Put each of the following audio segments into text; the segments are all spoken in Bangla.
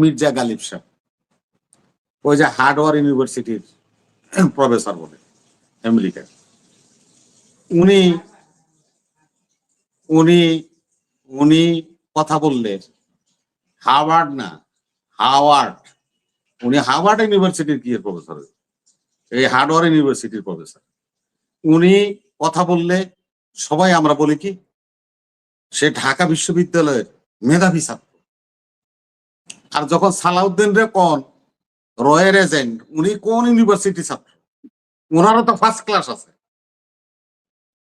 মির্জা গালিব সাহেব, ওই যে হার্ডওয়ার ইউনিভার্সিটির প্রফেসর বলে আমেরিকার উনি উনি উনি কথা বললে, হাওয়ার্ড না, হাওয়ার্ড, উনি হাওয়ার্ড ইউনিভার্সিটির কি প্রফেসর? এই হার্ডওয়ার ইউনিভার্সিটির প্রফেসর। উনি কথা বললে, সবাই আমরা বলি কি, সে ঢাকা বিশ্ববিদ্যালয়ের মেধাবী ছাত্র। আর যখন সালাউদ্দিন রে কোন রয়ের এজেন্ট উনি কোন ইউনিভার্সিটি ছাত্র? ওনারও তো ফার্স্ট ক্লাস আছে।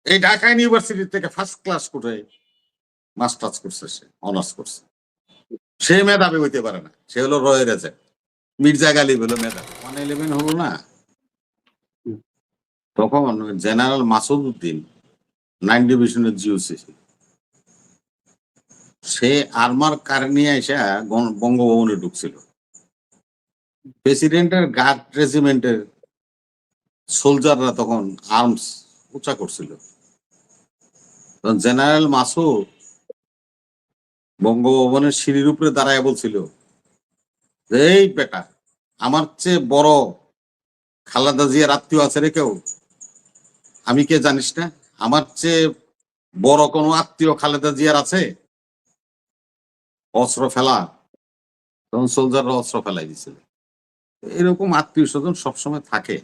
এই ঢাকা ইউনিভার্সিটি থেকে ফার্স্ট ক্লাস করে মাস্টার্স করছে সে অনার্স করছে। সে মেধাবী হইতে পারে না সে হলো রয়ের এজেন্ট মির্জা গালিব হলো মেধাবী। ওয়ান ইলেভেন হলো না। তখন জেনারেল মাসুদ উদ্দিন নাইন ডিভিশনের জিওসি সে আর্মার কার নিয়ে এসে বঙ্গভবনে ঢুকছিল। প্রেসিডেন্টের গার্ড রেজিমেন্টের সোলজাররা তখন আর্মস উঁচা করছিল। জেনারেল মাসুদ বঙ্গভবনের সিঁড়ির উপরে দাঁড়ায় বলছিল, এই বেটা, আমার চেয়ে বড় খালাদা জিয়ার আত্মীয় আছে রে কেউ? আমি কে জানিস না? আমার চেয়ে বড় কোনো আত্মীয় খালেদা জিয়ার আছে? অস্ত্র ফেলা, তখন সোলজাররা অস্ত্র ফেলাই দিছিল এরকম আত্মীয় স্বজন সবসময় থাকে,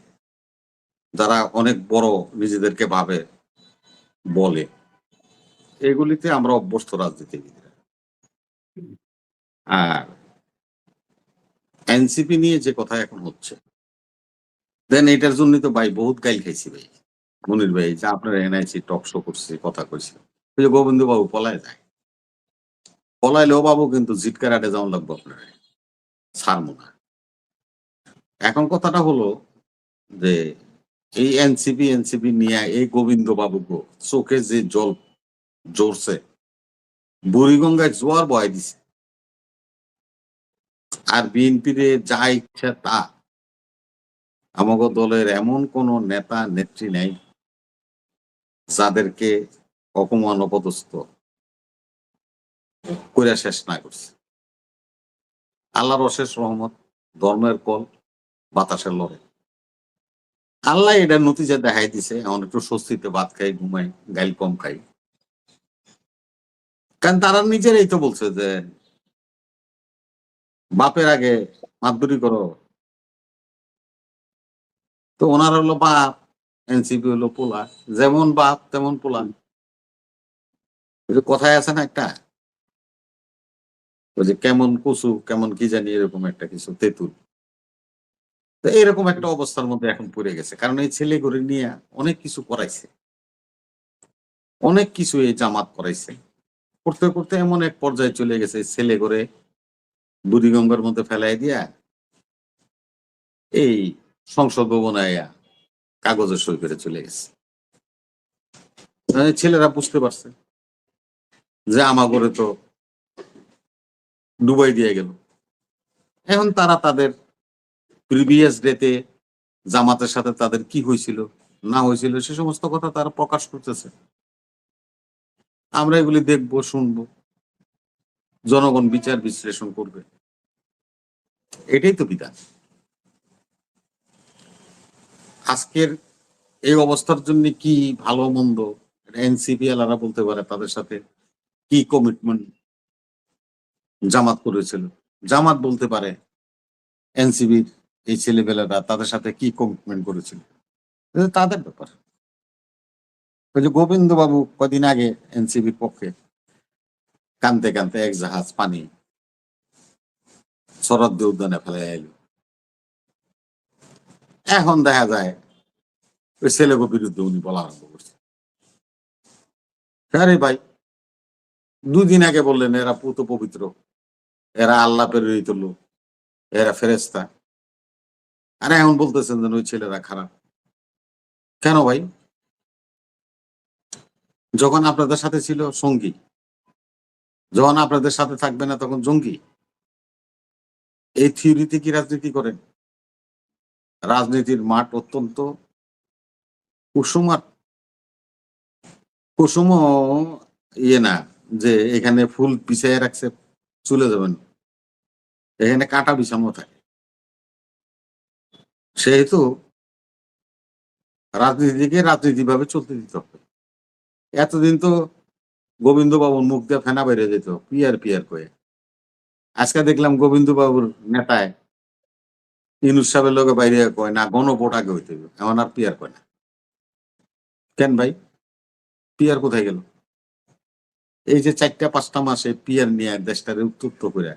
যারা অনেক বড় নিজেদেরকে ভাবে, বলে। এগুলিতে আমরা অভ্যস্ত রাজনীতিবিদরা। আর এনসিপি নিয়ে যে কথা এখন হচ্ছে, দেন এটার জন্য তো ভাই বহুত গাইল খাইছি ভাই। মনির ভাই যে আপনার এনআইসি টক শো করছে, কথা কইছে। ওই যে পলায় যায়। পলাইলেও বাবু কিন্তু জিটকার আটে যেমন লাগবো আপনার। ছাড়বো না। এখন কথাটা হলো যে, এই এনসিপি এনসিপি নিয়ে এই গোবিন্দ বাবু চোখে যে জল জোরছে বুড়িগঙ্গায় জোয়ার বয় দিছে। আর বিএনপির যা ইচ্ছা তা। আমাকে দলের এমন কোন নেতা, নেত্রী নেই, যাদেরকে অপমান অপদস্থ করে শেষ না করছে। আল্লাহর অশেষ রহমত, ধর্মের কল বাতাসের লড়ে। আল্লাহ এটা নতিজা দেখাই দিছে, এখন একটু স্বস্তিতে ভাত খাই, ঘুমাই, গাইল কম খাই। কারণ তারা নিজেরাই তো বলছে যে, বাপের আগে মাতবুরি করো। তো ওনার হলো বাপ, এনসিপি হলো পোলা, যেমন বাপ তেমন পোলা। কথায় আছে না একটা? ওই যে কেমন কচু, কেমন কি জানি এরকম একটা কিছু, তেঁতুল। তো এরকম একটা অবস্থার মধ্যে এখন পড়ে গেছে। কারণ এই ছেলে করে নিয়ে অনেক কিছু করাইছে। অনেক কিছু এই জামাত করাইছে। করতে করতে এমন এক পর্যায়ে চলে গেছে ছেলে করে বুড়িগঙ্গার মধ্যে ফেলাই দিয়া এই সংসদ ভবনে আইয়া কাগজে সই করে চলে গেছে। মানে ছেলেরা বুঝতে পারছে যে আমাগরে তো ডুবাই দিয়ে গেল। এখন তারা তাদের প্রিভিয়াস ডেতে জামাতের সাথে তাদের কি হয়েছিল, না হয়েছিল, সে সমস্ত কথা তারা প্রকাশ করতেছে। আমরা এগুলি দেখব, শুনব। জনগণ বিচার বিশ্লেষণ করবে। এটাই তো বিধান। আজকের এই অবস্থার জন্য কি ভালো মন্দ এনসিপি আলারা বলতে পারে তাদের সাথে, কি কমিটমেন্ট জামাত করেছিল। জামাত বলতে পারে এনসিবির এই ছেলেবেলারা তাদের সাথে কি কমিটমেন্ট করেছিল। তাদের ব্যাপার। ওই যে গোবিন্দ কদিন আগে এনসিবির পক্ষে কানতে কানতে এক জাহাজ পানি শরৎ উদ্যানে ফেলে এলো এখন দেখা যায় ওই ছেলেকে বিরুদ্ধে উনি বলা আরম্ভ করছে। আরে ভাই, দুদিন আগে বললেন এরা পুত পবিত্র। এরা আল্লাহ প্রেরিত লোক, এরা ফেরেস্তা আরে এমন বলতেছেন যেন ওই ছেলেরা খারাপ। কেন ভাই? যখন আপনাদের সাথে ছিল সঙ্গী যখন আপনাদের সাথে থাকবে না তখন জঙ্গি। এই থিওরিতে কি রাজনীতি করেন? রাজনীতির মাঠ অত্যন্ত কুসুমার কুসুম ইয়ে না যে এখানে ফুল পিছিয়ে রাখছে। চলে যাবেন। এখানে কাটা বিছানো থাকে। সেহেতু রাজনীতিকে রাজনীতি ভাবে চলতে দিতে হবে। এতদিন তো গোবিন্দ বাবুর মুখ দিয়ে ফেনা বেড়ে যেত, পিয়ার পিয়ার করে। আজকে দেখলাম গোবিন্দবাবুর নেতায় ইনুস সাহেবের লোকে বাইরে কয়, না গণভোট আগে হইতে এমন আর পিয়ার কয় না। কেন ভাই? পিয়ার কোথায় গেল? এই যে চারটা, পাঁচটা মাসে পিয়ার নিয়ে দেশটারে উত্তপ্ত করে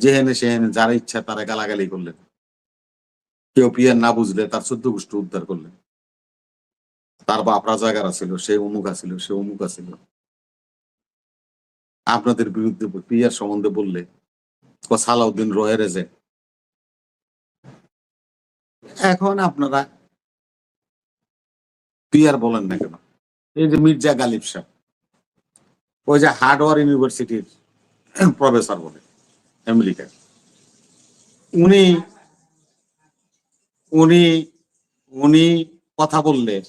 যেহেনে সেহেনে যারা ইচ্ছা তারা গালাগালি করলেন। কেউ পিয়ার না বুঝলে তার চোদ্দ গোষ্ঠী উদ্ধার করলেন। তার বাপ রাজাগার আছিল, সে অমুক আছিল, সে অমুক আছিল। আপনাদের বিরুদ্ধে পিয়ার সম্বন্ধে বললে সালাউদ্দিন রয়ের যে এখন আপনারা পিয়ার বলেন না কেন? এই যে মির্জা গালিব সাহেব। ওই যে হার্ডওয়ার ইউনিভার্সিটির প্রফেসর বলে আমেরিকা উনি উনি উনি কথা বললে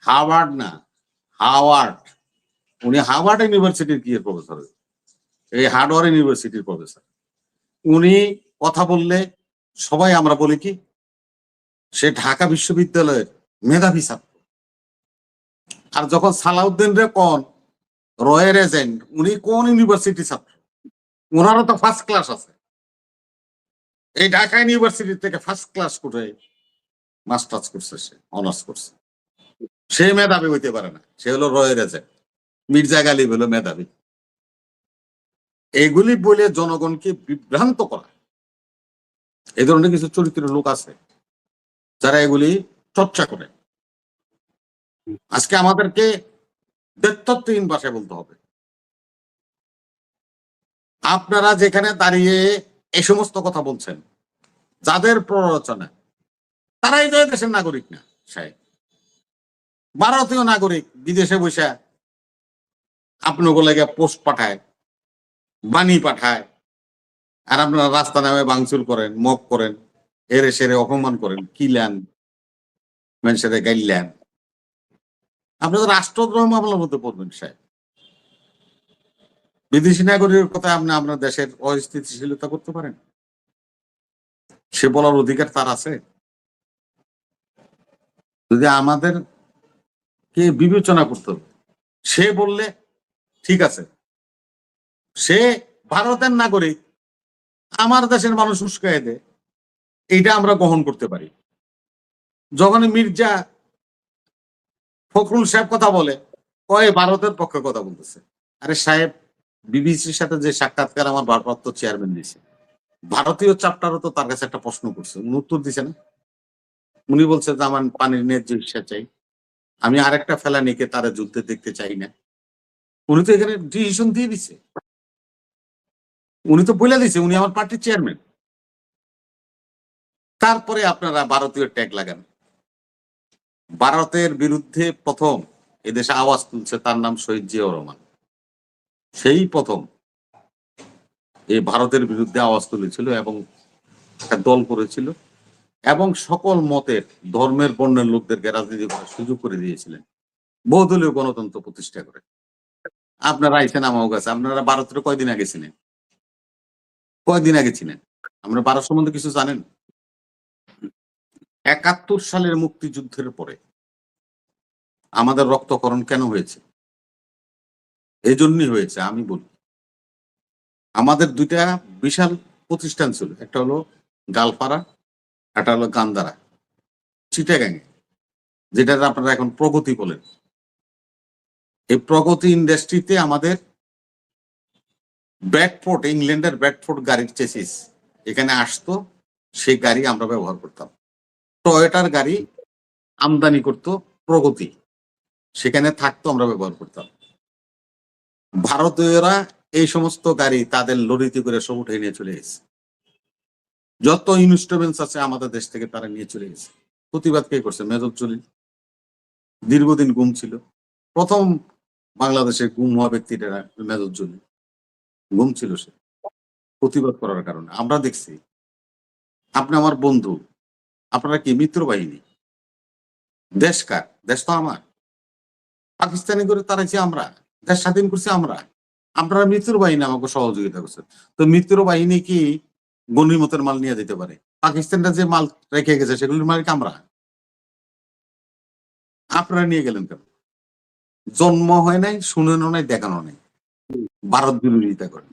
হাওয়ার্ড না হাওয়ার্ড উনি হাওয়ার্ড ইউনিভার্সিটির কি প্রফেসর? এই হার্ডওয়ার ইউনিভার্সিটির প্রফেসর। উনি কথা বললে সবাই আমরা বলি কি, সে ঢাকা বিশ্ববিদ্যালয়ের মেধাবী ছাত্র। আর যখন সালাউদ্দিন রে কোন রয়ের এজেন্ট, উনি কোন ইউনিভার্সিটি ছাত্র? ওনারও তো ফার্স্ট ক্লাস আছে। এই ঢাকা ইউনিভার্সিটি থেকে ফার্স্ট ক্লাস করে মাস্টার্স করছে সে অনার্স করছে। সে মেধাবী হইতে পারে না, সে হলো রয়ের এজেন্ট। মির্জা গালিব হলো মেধাবী। এগুলি বলে জনগণকে বিভ্রান্ত করা। এই ধরনের কিছু চরিত্রের লোক আছে, যারা এগুলি চর্চা করে। আজকে আমাদেরকে দেড়তত্ত্বহীন ভাষায় বলতে হবে। আপনারা যেখানে দাঁড়িয়ে এই সমস্ত কথা বলছেন, যাদের প্ররোচনা, তারাই তো দেশের নাগরিক না, সাহেব। ভারতীয় নাগরিক বিদেশে বসে আপনাকে পোস্ট পাঠায়, বাণী পাঠায়, আর আপনারা রাস্তা নামে ভাঙচুর করেন মগ করেন এরে সেরে অপমান করেন কিলেন মানুষের গাইলেন আপনি তো রাষ্ট্রদ্রোহ মামলার মধ্যে পড়বেন, সাহেব। বিদেশি নাগরিকের কথা আপনি আপনার দেশের অস্থিতিশীলতা করতে পারেন। সে বলার অধিকার তার আছে। যদি আমাদের কে বিবেচনা করতে হবে, সে বললে ঠিক আছে। সে ভারতের নাগরিক, আমার দেশের মানুষ উস্কায় দেয়। এইটা আমরা গ্রহণ করতে পারি। যখন মির্জা ফখরুল সাহেব কথা বলে, কয়ে ভারতের পক্ষে কথা বলতেছে। আরে সাহেব, বিবিসির সাথে যে সাক্ষাৎকার আমার ভারপ্রাপ্ত চেয়ারম্যান দিয়েছে, ভারতীয় চাপটারও তো তার কাছে একটা প্রশ্ন করছে, উনি উত্তর দিছে না। উনি বলছে যে আমার পানির ন্যায্য ইচ্ছা চাই, আমি আরেকটা ফেলা নিকে তারা যুদ্ধে দেখতে চাই না। উনি তো এখানে ডিসিশন দিয়ে দিছে। উনি তো বলে দিছে, উনি আমার পার্টির চেয়ারম্যান তারপরে আপনারা ভারতীয় ট্যাগ লাগান। ভারতের বিরুদ্ধে প্রথম এদেশে আওয়াজ তুলছে তার নাম শহীদ জিয়াউর রহমান। সেই প্রথম এই ভারতের বিরুদ্ধে আওয়াজ তুলেছিল এবং দল করেছিল এবং সকল মতের, ধর্মের, বর্ণের লোকদেরকে রাজনীতি করার সুযোগ করে দিয়েছিলেন। বহুদলীয় গণতন্ত্র প্রতিষ্ঠা করে। আপনারা আইসেন আমাও কাছে আপনারা ভারতের কয়দিন আগে ছিলেন? কয়দিন আগে ছিলেন? আমরা ভারত সম্বন্ধে কিছু জানেন? একাত্তর সালের মুক্তিযুদ্ধের পরে আমাদের রক্তকরণ কেন হয়েছে? এই জন্যই হয়েছে, আমি বলি। আমাদের দুইটা বিশাল প্রতিষ্ঠান ছিল, একটা হলো গালপাড়া একটা হলো গান্দারা চিটাগাঙে যেটা আপনারা এখন প্রগতি বলেন। এই প্রগতি ইন্ডাস্ট্রিতে আমাদের ব্যাটফোর্ড, ইংল্যান্ডের ব্যাটফোর্ড গাড়ির চেসিস, এখানে আসতো, সেই গাড়ি আমরা ব্যবহার করতাম। টয়োটার গাড়ি আমদানি করত প্রগতি। সেখানে থাকতো আমরা ব্যবহার করতাম। ভারতীয়রা এই সমস্ত গাড়ি তাদের লরিতে করে সব উঠে নিয়ে চলে গেছে। যত ইনস্ট্রুমেন্টস আছে আমাদের দেশ থেকে তারা নিয়ে চলে গেছে। প্রতিবাদ কে করছে? মেজর চলি দীর্ঘদিন গুম ছিল। প্রথম বাংলাদেশে গুম হওয়া ব্যক্তিটা মেজর চলি গুম ছিল সে। প্রতিবাদ করার কারণে। আমরা দেখছি। আপনি আমার বন্ধু। আপনারা কি মিত্র বাহিনী? দেশ কার? দেশ তো আমার। পাকিস্তানি করে তারাইছি আমরা, দেশ স্বাধীন করছি আমরা। আপনারা মিত্র বাহিনী আমাকে সহযোগিতা করছেন। তো মিত্র বাহিনী কি গণিমতের মাল নিয়ে যেতে পারে? পাকিস্তানটা যে মাল রেখে গেছে, সেগুলির মালিক আমরা। আপনারা নিয়ে গেলেন কেন? জন্ম হয় নাই, শুনেনও নাই, দেখানো নাই। ভারত বিরোধিতা করে।